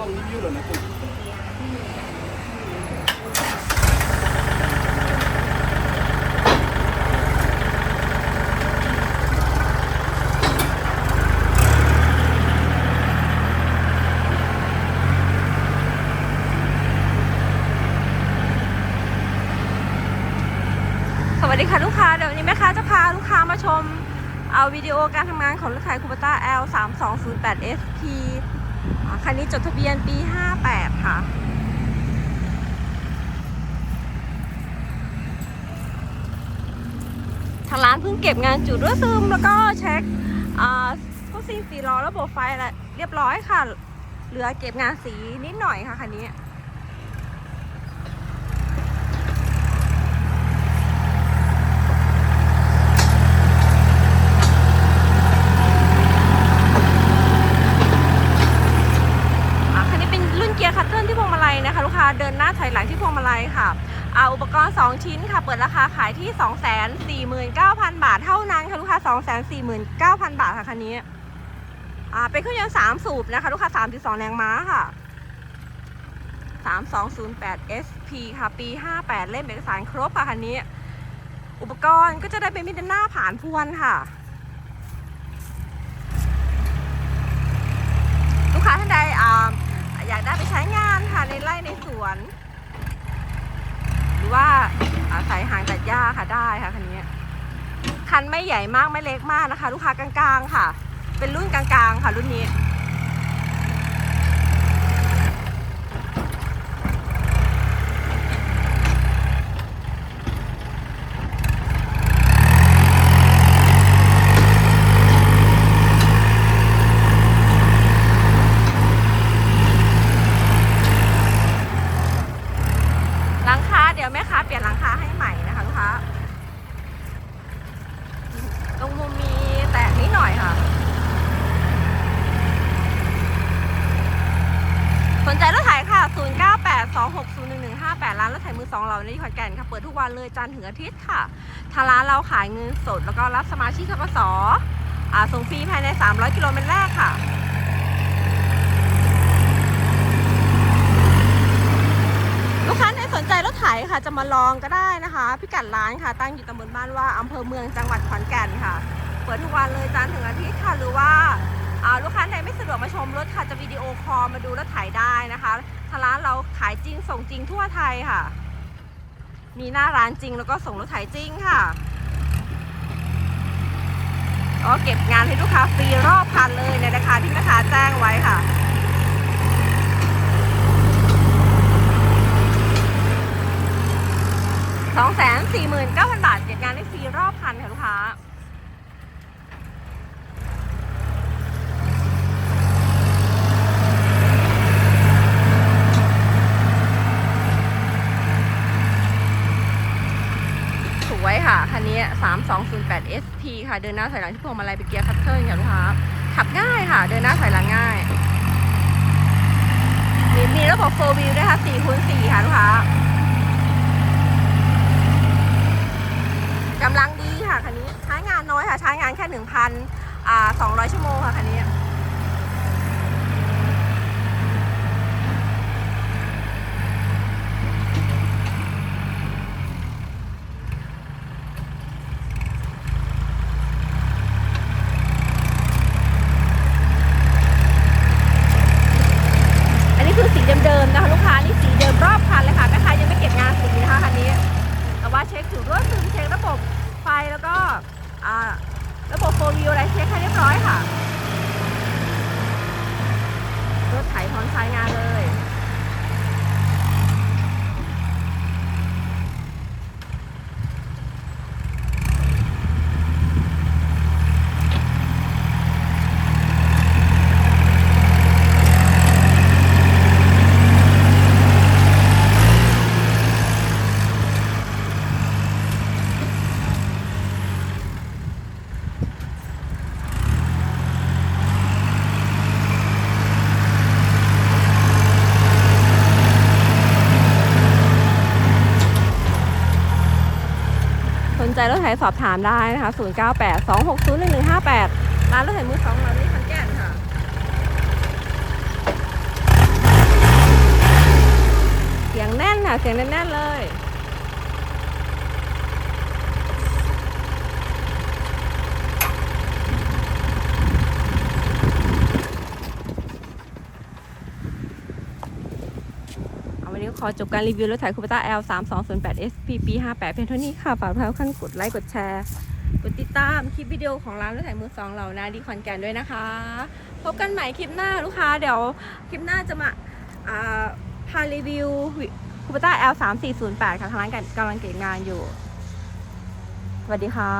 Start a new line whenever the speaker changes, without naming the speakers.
สวัสดีค่ะลูกค้าเดี๋ยววันนี้แม่ค้าจะพาลูกค้ามาชม เอาวิดีโอการทำงานของรถไถคูปต้า L 3 2 0 8 SP คันนี้จดทะเบียนปี 58 ค่ะ ทางร้านเพิ่งเก็บงานจุดรั่วซึมแล้วก็เช็คอ่าพวกซิงสีล้อระบบไฟอะไรเรียบร้อยค่ะ เหลือเก็บงานสีนิดหน่อยค่ะคันนี้ อ่าคันนี้เป็นรุ่นเกียร์คัตเทิลที่พวงมาลัยนะคะลูกค้า เดินหน้าถอยหลังที่พวงมาลัยค่ะอาอุปกรณ์ 2 ชิ้นค่ะ เปิดราคาขายที่ 249,000 บาทเท่านั้นค่ะ ลูกค้า 249,000 บาทค่ะคันนี้อ่าเป็นเครื่องยนต์3สูบนะคะ ลูกค้า 3.2 แรงม้าค่ะ 3208 SP ค่ะ ปี 58 เล่มเอกสารครบค่ะคันนี้ อุปกรณ์ก็จะได้เป็นมิดหน้าผ่านพวนค่ะลูกค้าท่านใดอ่า อยากได้ไปใช้งานค่ะในไร่ในสวน หรือว่าอาศัยหางตัดหญ้าค่ะได้ค่ะคันนี้คันไม่ใหญ่มากไม่เล็กมากนะคะ ลูกค้ากลางๆค่ะ เป็นรุ่นกลางๆค่ะรุ่นนี้ หลังคาเดี๋ยวแม่ค้าเปลี่ยนหลังคาให้ใหม่นะคะลูกค้า ตรงมุมมีแตกนิดหน่อยค่ะ สนใจรถไถค่ะ 601158 ร้านรถไถมือสองเราในขอนแก่นค่ะ เปิดทุกวันเลยจันทร์ถึงอาทิตย์ค่ะทางร้านเราขายเงินสด แล้วก็รับสมาชิกทกสอ่าส่งฟรีภายใน 300 กิโลเมตรแรกค่ะลูกค้าในสนใจรถไถค่ะจะมาลองก็ได้นะคะ พิกัดร้านค่ะ ตั้งอยู่ตำบลบ้านว่าอำเภอเมืองจังหวัดขอนแก่นค่ะ เปิดทุกวันเลยจันทร์ถึงอาทิตย์ค่ะหรือว่า ลูกค้าไหนไม่สะดวกมาชมรถค่ะจะวิดีโอคอลมาดูรถไถได้นะคะทางร้านเราขายจริงส่งจริงทั่วไทยค่ะ มีหน้าร้านจริงแล้วก็ส่งรถถ่ายจริงค่ะก็เก็บงานให้ลูกค้าฟรีรอบคันเลยในราคาที่ลูกค้าแจ้งไว้ค่ะ สองแสนสี่หมื่นเก้าพันบาทเก็บงานได้ฟรีรอบคันค่ะลูกค้า ส วยค่ะ คันนี้ 3208 SP ค่ะ เดินหน้าถอยหลังที่พวงมาลัยเป็นเกียร์คัตเตอร์ค่ะลูกค้า ขับง่ายค่ะ เดินหน้าถอยหลังง่าย มีมีระบบ4 wheel ด้วยค่ะ4คูณ4ค่ะลูกค้ากำลังดีค่ะคันนี้ ใช้งานน้อยค่ะ ใช้งานแค่ 1,200 ชั่วโมงค่ะคันนี้นี้คือสีเดิมๆนะคะลูกค้านี่สีเดิมรอบคันเลยค่ะแม่ค้ายังไม่เก็บงานสีนะคะคันนี้ แต่ว่าเช็คถือรั่วซึมเช็คระบบไฟแล้วก็อ่าระบบโฟวิวอะไรเช็คให้เรียบร้อยค่ะ รถไถ พร้อมใช้งานเลย ใจรถไยสอบถามได้นะคะ 098 260 1158 ร้านรถไถมือสองเราที่คันแก่นค่ะเสียงแน่นค่ะเสียงแน่นๆเลย ขอจบการรีวิวรถไถคูปต้า L 3 2 0 8 SP ปี58 เพียงเท่านี้ค่ะ ฝากทุกท่านกดไลค์ กดแชร์ กดติดตามคลิปวิดีโอของร้านรถไถมือสองเหล่านาดีขอนแกนด้วยนะคะ พบกันใหม่คลิปหน้าลูกค้า เดี๋ยวคลิปหน้าจะมาอ่าพารีวิวคูปต้า L 3 4 0 8ค่ะทางร้านกำลังเก็บงานอยู่ สวัสดีค่ะ